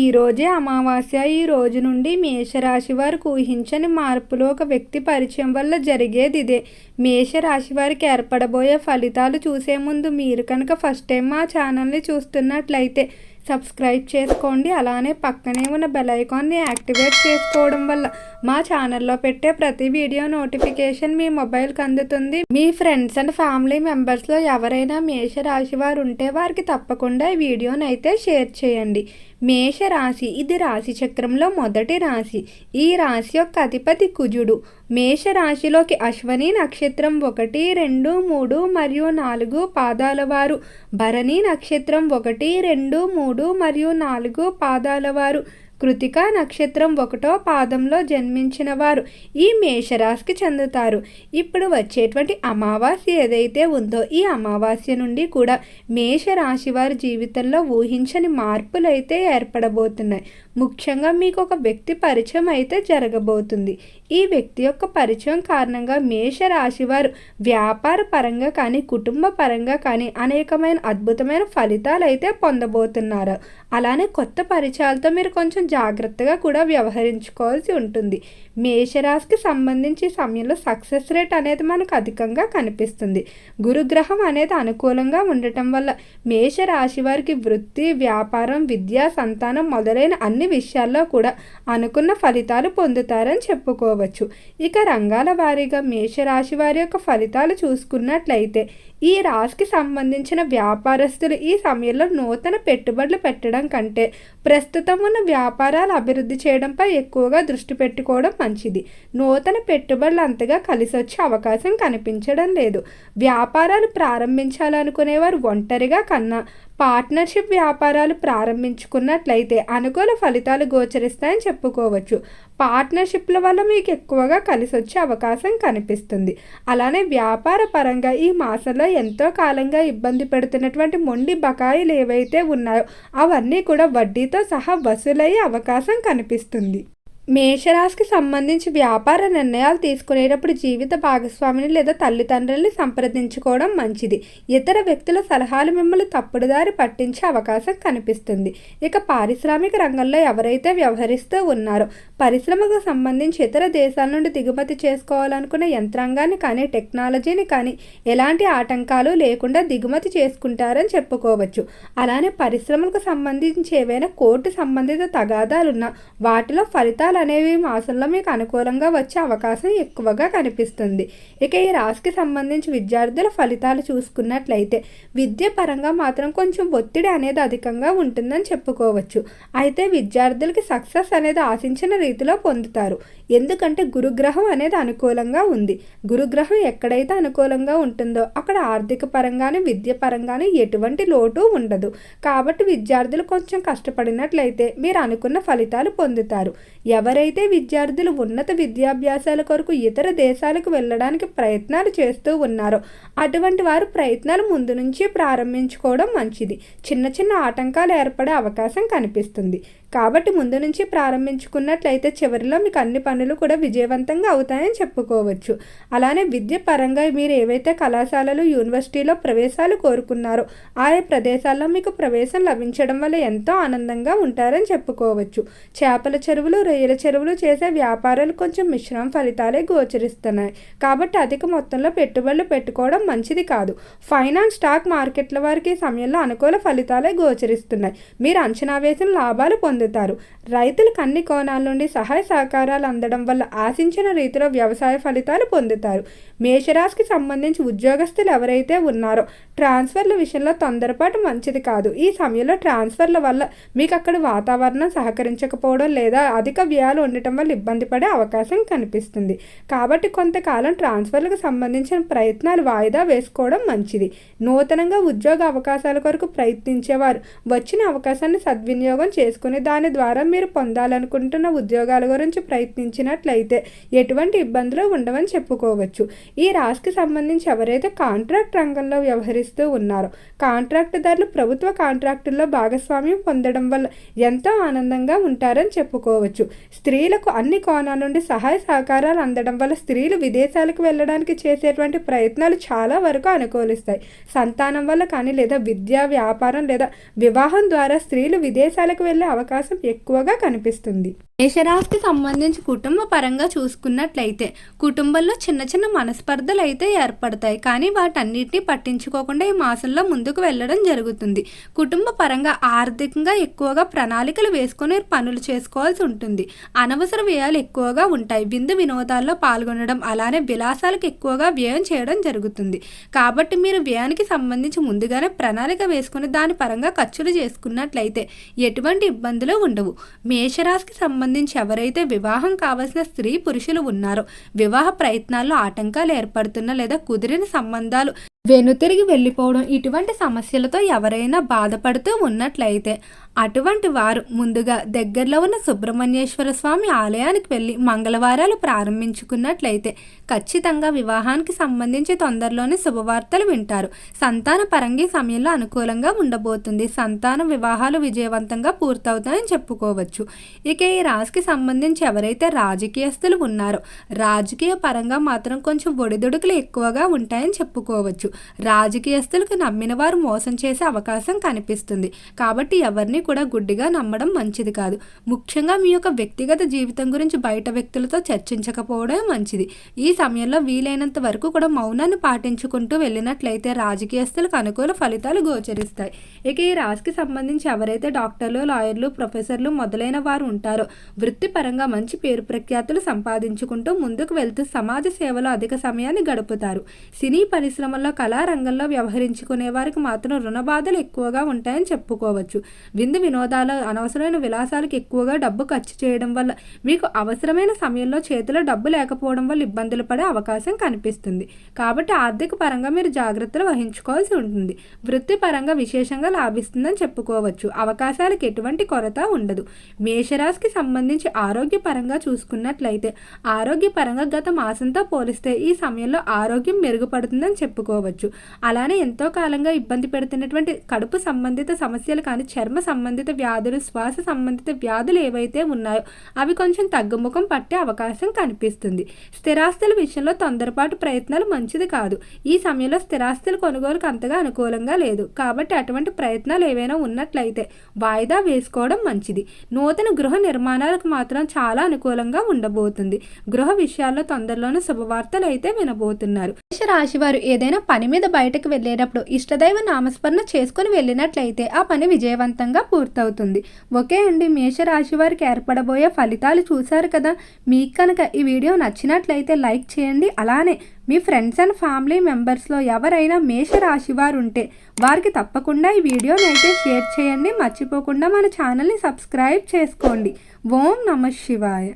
ఈరోజే అమావాస్య ఈ రోజు నుండి మేషరాశి వారికి ఊహించని మార్పులు ఒక వ్యక్తి పరిచయం వల్ల జరిగేది ఇదే. మేషరాశి వారికి ఏర్పడబోయే ఫలితాలు చూసే ముందు మీరు కనుక ఫస్ట్ టైం మా ఛానల్ని చూస్తున్నట్లయితే సబ్స్క్రైబ్ చేసుకోండి. అలానే పక్కనే ఉన్న బెల్ ఐకాన్ని యాక్టివేట్ చేసుకోవడం వల్ల మా ఛానల్లో పెట్టే ప్రతి వీడియో నోటిఫికేషన్ మీ మొబైల్కి అందుతుంది. మీ ఫ్రెండ్స్ అండ్ ఫ్యామిలీ మెంబర్స్లో ఎవరైనా మేష రాశి వారు ఉంటే వారికి తప్పకుండా ఈ వీడియోని అయితే షేర్ చేయండి. మేష రాశి ఇది రాశి చక్రంలో మొదటి రాశి. ఈ రాశి యొక్క అధిపతి కుజుడు. మేష రాశిలోకి అశ్వని నక్షత్రం ఒకటి రెండు మూడు మరియు నాలుగు పాదాల వారు. భరణి నక్షత్రం ఒకటి రెండు మూడు మరియు నాలుగు పాదాల వారు. కృతిక నక్షత్రం ఒకటో పాదంలో జన్మించిన వారు ఈ మేషరాశికి చెందుతారు. ఇప్పుడు వచ్చేటువంటి అమావాస్య ఏదైతే ఉందో ఈ అమావాస్య నుండి కూడా మేషరాశి వారి జీవితంలో ఊహించని మార్పులు అయితే ఏర్పడబోతున్నాయి. ముఖ్యంగా మీకు ఒక వ్యక్తి పరిచయం అయితే జరగబోతుంది. ఈ వ్యక్తి యొక్క పరిచయం కారణంగా మేషరాశి వారు వ్యాపార పరంగా కానీ కుటుంబ పరంగా కానీ అనేకమైన అద్భుతమైన ఫలితాలు అయితే పొందబోతున్నారు. అలానే కొత్త పరిచయాలతో మీరు కొంచెం జాగ్రత్తగా కూడా వ్యవహరించుకోవాల్సి ఉంటుంది. మేషరాశికి సంబంధించి సమయంలో సక్సెస్ రేట్ అనేది మనకు అధికంగా కనిపిస్తుంది. గురుగ్రహం అనేది అనుకూలంగా ఉండటం వల్ల మేషరాశి వారికి వృత్తి వ్యాపారం విద్యా సంతానం మొదలైన అన్ని విషయాల్లో కూడా అనుకున్న ఫలితాలు పొందుతారని చెప్పుకోవచ్చు. ఇక రంగాల వారీగా మేషరాశి వారి యొక్క ఫలితాలు చూసుకున్నట్లయితే ఈ రాశికి సంబంధించిన వ్యాపారస్తులు ఈ సమయంలో నూతన పెట్టుబడులు పెట్టడం కంటే ప్రస్తుతం ఉన్న వ్యాపారాలు అభివృద్ధి చేయడంపై ఎక్కువగా దృష్టి పెట్టుకోవడం మంచిది. నూతన పెట్టుబడులు అంతగా కలిసి వచ్చే అవకాశం కనిపించడం లేదు. వ్యాపారాలు ప్రారంభించాలనుకునేవారు ఒంటరిగా కన్నా పార్ట్నర్షిప్ వ్యాపారాలు ప్రారంభించుకున్నట్లయితే అనుకూల ఫలితాలు గోచరిస్తాయని చెప్పుకోవచ్చు. పార్ట్నర్షిప్ల వల్ల మీకు ఎక్కువగా కలిసి వచ్చే అవకాశం కనిపిస్తుంది. అలానే వ్యాపార పరంగా ఈ మాసంలో ఎంతో కాలంగా ఇబ్బంది పెడుతున్నటువంటి మొండి బకాయిలు ఏవైతే ఉన్నాయో అవన్నీ కూడా వడ్డీతో సహా వసూలయ్యే అవకాశం కనిపిస్తుంది. మేషరాశికి సంబంధించి వ్యాపార నిర్ణయాలు తీసుకునేటప్పుడు జీవిత భాగస్వామిని లేదా తల్లిదండ్రుల్ని సంప్రదించుకోవడం మంచిది. ఇతర వ్యక్తుల సలహాలు మిమ్మల్ని తప్పుడుదారి పట్టించే అవకాశం కనిపిస్తుంది. ఇక పారిశ్రామిక రంగంలో ఎవరైతే వ్యవహరిస్తూ ఉన్నారో పరిశ్రమకు సంబంధించి ఇతర దేశాల నుండి దిగుమతి చేసుకోవాలనుకునే యంత్రాంగాన్ని కానీ టెక్నాలజీని కానీ ఎలాంటి ఆటంకాలు లేకుండా దిగుమతి చేసుకుంటారని చెప్పుకోవచ్చు. అలానే పరిశ్రమలకు సంబంధించి ఏవైనా కోర్టు సంబంధిత తగాదాలున్నా వాటిలో ఫలితాలు అనేవి మాసంలో మీకు అనుకూలంగా వచ్చే అవకాశం ఎక్కువగా కనిపిస్తుంది. ఇక ఈ రాశికి సంబంధించి విద్యార్థుల ఫలితాలు చూసుకున్నట్లయితే విద్య పరంగా మాత్రం కొంచెం ఒత్తిడి అనేది అధికంగా ఉంటుందని చెప్పుకోవచ్చు. అయితే విద్యార్థులకి సక్సెస్ అనేది ఆశించిన స్థితిలో పొందుతారు. ఎందుకంటే గురుగ్రహం అనేది అనుకూలంగా ఉంది. గురుగ్రహం ఎక్కడైతే అనుకూలంగా ఉంటుందో అక్కడ ఆర్థిక పరంగానే విద్య పరంగానే ఎటువంటి లోటు ఉండదు. కాబట్టి విద్యార్థులు కొంచెం కష్టపడినట్లయితే మీరు అనుకున్న ఫలితాలు పొందుతారు. ఎవరైతే విద్యార్థులు ఉన్నత విద్యాభ్యాసాల కొరకు ఇతర దేశాలకు వెళ్ళడానికి ప్రయత్నాలు చేస్తూ ఉన్నారో అటువంటి వారు ప్రయత్నాలు ముందు నుంచి ప్రారంభించుకోవడం మంచిది. చిన్న చిన్న ఆటంకాలు ఏర్పడే అవకాశం కనిపిస్తుంది. కాబట్టి ముందు నుంచి ప్రారంభించుకున్నట్లయితే చివరిలో మీకు అన్ని పనులు కూడా విజయవంతంగా అవుతాయని చెప్పుకోవచ్చు. అలానే విద్య పరంగా మీరు ఏవైతే కళాశాలలు యూనివర్సిటీలో ప్రవేశాలు కోరుకున్నారో ఆయా ప్రదేశాల్లో మీకు ప్రవేశం లభించడం వల్ల ఎంతో ఆనందంగా ఉంటారని చెప్పుకోవచ్చు. చేపల చెరువులు రొయ్యల చెరువులు చేసే వ్యాపారాలు కొంచెం మిశ్రమ ఫలితాలే గోచరిస్తున్నాయి. కాబట్టి అధిక మొత్తంలో పెట్టుబడులు పెట్టుకోవడం మంచిది కాదు. ఫైనాన్స్ స్టాక్ మార్కెట్ల వారికి సమయంలో అనుకూల ఫలితాలే గోచరిస్తున్నాయి. మీరు అంచనా వేసిన లాభాలు పొందుతారు రైతులకు అన్ని కోణాల నుండి సహాయ సహకారాలు అందడం వల్ల ఆశించిన రీతిలో వ్యవసాయ ఫలితాలు పొందుతారు. మేషరాశికి సంబంధించి ఉద్యోగస్తులు ఎవరైతే ఉన్నారో ట్రాన్స్ఫర్ల విషయంలో తొందరపాటు మంచిది కాదు. ఈ సమయంలో ట్రాన్స్ఫర్ల వల్ల మీకు అక్కడ వాతావరణం సహకరించకపోవడం లేదా అధిక వ్యయాలు ఉండటం వల్ల ఇబ్బంది పడే అవకాశం కనిపిస్తుంది. కాబట్టి కొంతకాలం ట్రాన్స్ఫర్లకు సంబంధించిన ప్రయత్నాలు వాయిదా వేసుకోవడం మంచిది. నూతనంగా ఉద్యోగ అవకాశాల కొరకు ప్రయత్నించేవారు వచ్చిన అవకాశాన్ని సద్వినియోగం చేసుకునే దాని ద్వారా మీరు పొందాలనుకుంటున్న ఉద్యోగాల గురించి ప్రయత్నించినట్లయితే ఎటువంటి ఇబ్బందులు ఉండవని చెప్పుకోవచ్చు. ఈ రాశికి సంబంధించి ఎవరైతే కాంట్రాక్ట్ రంగంలో వ్యవహరిస్తూ ఉన్నారో కాంట్రాక్టుదారులు ప్రభుత్వ కాంట్రాక్టుల్లో భాగస్వామ్యం పొందడం వల్ల ఎంతో ఆనందంగా ఉంటారని చెప్పుకోవచ్చు. స్త్రీలకు అన్ని కోణాల నుండి సహాయ సహకారాలు అందడం వల్ల స్త్రీలు విదేశాలకు వెళ్ళడానికి చేసేటువంటి ప్రయత్నాలు చాలా వరకు అనుకూలిస్తాయి. సంతానం వల్ల కానీ లేదా విద్య వ్యాపారం లేదా వివాహం ద్వారా స్త్రీలు విదేశాలకు వెళ్ళే అవకాశం అవకాశం ఎక్కువగా కనిపిస్తుంది. మేషరాశికి సంబంధించి కుటుంబ పరంగా చూసుకున్నట్లయితే కుటుంబంలో చిన్న చిన్న మనస్పర్ధలు అయితే ఏర్పడతాయి. కానీ వాటన్నిటిని పట్టించుకోకుండా ఈ మాసంలో ముందుకు వెళ్ళడం జరుగుతుంది. కుటుంబ పరంగా ఆర్థికంగా ఎక్కువగా ప్రణాళికలు వేసుకొని పనులు చేసుకోవాల్సి ఉంటుంది. అనవసర వ్యయాలు ఎక్కువగా ఉంటాయి. విందు వినోదాల్లో పాల్గొనడం అలానే విలాసాలకు ఎక్కువగా వ్యయం చేయడం జరుగుతుంది. కాబట్టి మీరు వ్యయానికి సంబంధించి ముందుగానే ప్రణాళిక వేసుకుని దాని పరంగా ఖర్చులు చేసుకున్నట్లయితే ఎటువంటి ఇబ్బందులు ఉండవు. మేషరాశికి సంబంధించి సంబంధించి ఎవరైతే వివాహం కావలసిన స్త్రీ పురుషులు ఉన్నారో వివాహ ప్రయత్నాల్లో ఆటంకాలు ఏర్పడుతున్న లేదా కుదిరిన సంబంధాలు వెనుతిరిగి వెళ్ళిపోవడం ఇటువంటి సమస్యలతో ఎవరైనా బాధపడుతూ ఉన్నట్లయితే అటువంటి వారు ముందుగా దగ్గరలో ఉన్న సుబ్రహ్మణ్యేశ్వర స్వామి ఆలయానికి వెళ్ళి మంగళవారాలు ప్రారంభించుకున్నట్లయితే ఖచ్చితంగా వివాహానికి సంబంధించి తొందరలోనే శుభవార్తలు వింటారు. సంతాన పరంగా సమయంలో అనుకూలంగా ఉండబోతుంది. సంతాన వివాహాలు విజయవంతంగా పూర్తవుతాయని చెప్పుకోవచ్చు. ఇక ఈ రాశికి సంబంధించి ఎవరైతే రాజకీయస్తులు ఉన్నారో రాజకీయ పరంగా మాత్రం కొంచెం ఒడిదుడుకులు ఎక్కువగా ఉంటాయని చెప్పుకోవచ్చు. రాజకీయస్తులకు నమ్మిన వారు మోసం చేసే అవకాశం కనిపిస్తుంది. కాబట్టి ఎవరిని కూడా గుడ్డిగా నమ్మడం మంచిది కాదు. ముఖ్యంగా మీ యొక్క వ్యక్తిగత జీవితం గురించి బయట వ్యక్తులతో చర్చించకపోవడం మంచిది. ఈ సమయంలో వీలైనంత వరకు కూడా మౌనాన్ని పాటించుకుంటూ వెళ్ళినట్లయితే రాజకీయస్తులకు అనుకూల ఫలితాలు గోచరిస్తాయి. ఇక ఈ రాశికి సంబంధించి ఎవరైతే డాక్టర్లు లాయర్లు ప్రొఫెసర్లు మొదలైన వారు ఉంటారో వృత్తిపరంగా మంచి పేరు ప్రఖ్యాతులు సంపాదించుకుంటూ ముందుకు వెళ్తూ సమాజ సేవలో అధిక సమయాన్ని గడుపుతారు. సినీ పరిశ్రమల్లో కళారంగంలో వ్యవహరించుకునే వారికి మాత్రం రుణ బాధలు ఎక్కువగా ఉంటాయని చెప్పుకోవచ్చు. విందు వినోదాలు అనవసరమైన విలాసాలకు ఎక్కువగా డబ్బు ఖర్చు చేయడం వల్ల మీకు అవసరమైన సమయంలో చేతిలో డబ్బు లేకపోవడం వల్ల ఇబ్బందులు పడే అవకాశం కనిపిస్తుంది. కాబట్టి ఆర్థిక పరంగా మీరు జాగ్రత్తలు వహించుకోవాల్సి ఉంటుంది. వృత్తిపరంగా విశేషంగా లాభిస్తుందని చెప్పుకోవచ్చు. అవకాశాలకు ఎటువంటి కొరత ఉండదు. మేషరాశికి సంబంధించి ఆరోగ్యపరంగా చూసుకున్నట్లయితే ఆరోగ్యపరంగా గత మాసంతో పోలిస్తే ఈ సమయంలో ఆరోగ్యం మెరుగుపడుతుందని చెప్పుకోవచ్చు. అలానే ఎంతో కాలంగా ఇబ్బంది పెడుతున్నటువంటి కడుపు సంబంధిత సమస్యలు కానీ చర్మ సంబంధిత వ్యాధులు శ్వాస సంబంధిత వ్యాధులు ఏవైతే ఉన్నాయో అవి కొంచెం తగ్గుముఖం పట్టే అవకాశం కనిపిస్తుంది. స్థిరాస్తుల విషయంలో తొందరపాటు ప్రయత్నాలు మంచిది కాదు. ఈ సమయంలో స్థిరాస్తుల కొనుగోలుకు అంతగా అనుకూలంగా లేదు. కాబట్టి అటువంటి ప్రయత్నాలు ఏవైనా ఉన్నట్లయితే వాయిదా వేసుకోవడం మంచిది. నూతన గృహ నిర్మాణాలకు మాత్రం చాలా అనుకూలంగా ఉండబోతుంది. గృహ విషయాల్లో తొందరలోనే శుభవార్తలు అయితే వినబోతున్నారు. రాశి వారు ఏదైనా పని మీద బయటకు వెళ్ళేటప్పుడు ఇష్టదైవ నామస్మరణ చేసుకుని వెళ్ళినట్లయితే ఆ పని విజయవంతంగా పూర్తవుతుంది. ఓకే అండి మేషరాశి వారికి ఏర్పడబోయే ఫలితాలు చూశారు కదా? మీకు కనుక ఈ వీడియో నచ్చినట్లయితే లైక్ చేయండి. అలానే మీ ఫ్రెండ్స్ అండ్ ఫ్యామిలీ మెంబర్స్లో ఎవరైనా మేషరాశి వారు ఉంటే వారికి తప్పకుండా ఈ వీడియోని అయితే షేర్ చేయండి. మర్చిపోకుండా మన ఛానల్ని సబ్స్క్రైబ్ చేసుకోండి. ఓం నమ శివాయ.